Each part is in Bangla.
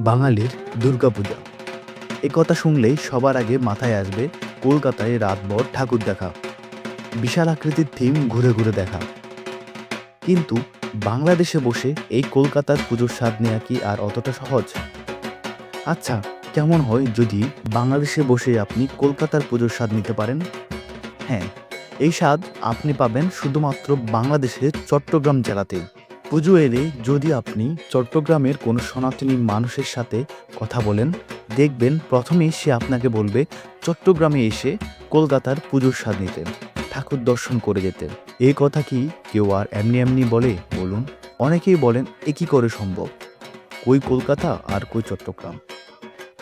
বাঙালির দুর্গাপূজা। এ কথা শুনলেই সবার আগে মাথায় আসবে কলকাতায় রাতভর ঠাকুর দেখা। বিশাল আকৃতির থিম ঘুরে ঘুরে দেখা। কিন্তু বাংলাদেশে বসে এই কলকাতার পুজোর স্বাদ নেওয়া কি আর অতটা সহজ? আচ্ছা কেমন হয় যদি বাংলাদেশে বসে আপনি কলকাতার পুজোর স্বাদ নিতে পারেন? হ্যাঁ এই স্বাদ আপনি পাবেন শুধুমাত্র বাংলাদেশের চট্টগ্রাম জেলাতেই। পুজো এলে যদি আপনি চট্টগ্রামের কোনো সনাতনী মানুষের সাথে কথা বলেন, দেখবেন প্রথমেই সে আপনাকে বলবে, চট্টগ্রামে এসে কলকাতার পুজোর স্বাদ নিতেন, ঠাকুর দর্শন করে যেতেন। এই কথা কি কেউ আর এমনি এমনি বলে? বলুন। অনেকেই বলেন, এ কি করে সম্ভব? কই কলকাতা আর কই চট্টগ্রাম?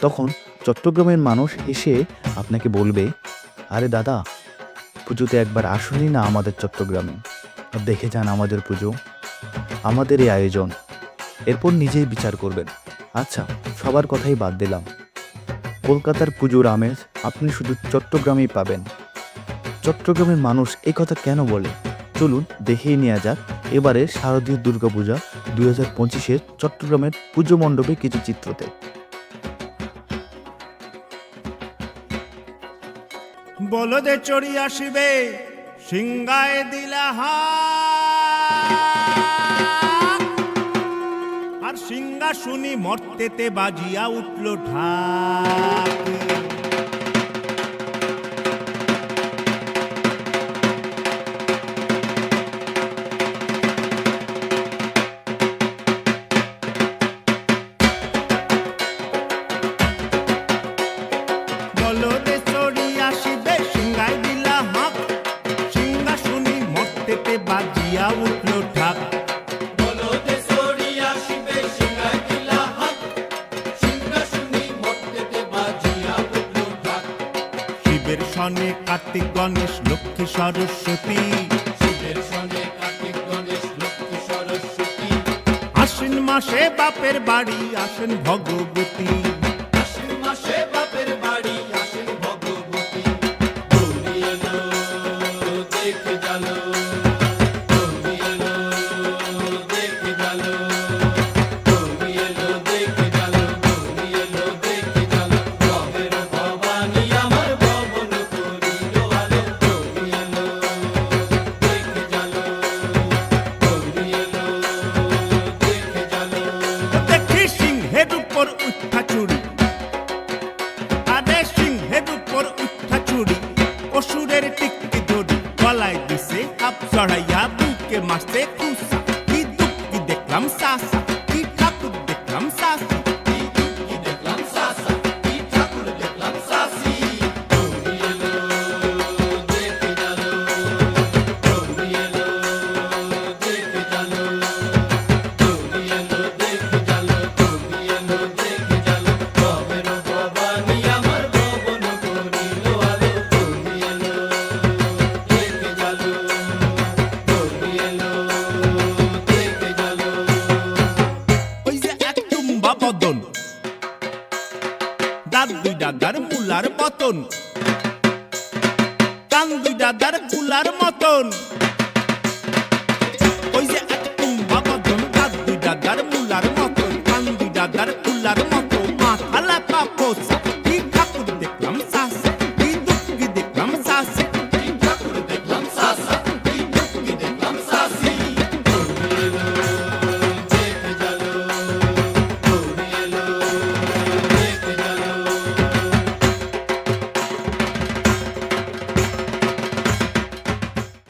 তখন চট্টগ্রামের মানুষ এসে আপনাকে বলবে, আরে দাদা, পুজোতে একবার আসুনই না আমাদের চট্টগ্রামে। দেখে যান আমাদের পুজো। আমাদের এই আয়োজন। এরপর নিজেই বিচার করবেন। আচ্ছা সবার কথাই বাদ দিলাম। কলকাতার পুজোর আমেজ আপনি শুধু চট্টগ্রামেই পাবেন। চট্টগ্রামের মানুষ এই কথা কেন বলে? চলুন দেখেই নেওয়া যাক। এবারে শারদীয় দুর্গাপূজা দুই হাজার পঁচিশের চট্টগ্রামের পুজো মণ্ডপে কিছু চিত্রতে। বলদে চড়ি আসিবে সিংগায় দিলা আর সিংহা শুনি মর্তেতে বাজিয়া উঠল ঢাক। বলদে শিবের সনে কার্তিক গণেশ লক্ষ্মী সরস্বতী। শিবের সনে কার্তিক গণেশ লক্ষ্মী সরস্বতী। আশ্বিন মাসে বাপের বাড়ি আসেন ভগবতী। চড়াইয়া বুকে মারছে কুসা। কি দুঃখ দেখলাম সাসা কি ঠাকুর দেখলাম সাসা। বদন দাঁত দুই দাদার মুলার মতন। কান দুই দাদার কুলার মতন। ওই যে এক টুম্বা বদন দাঁত দুই দাদার মুলার মতন। কান দুই দাদার কুলার মতন।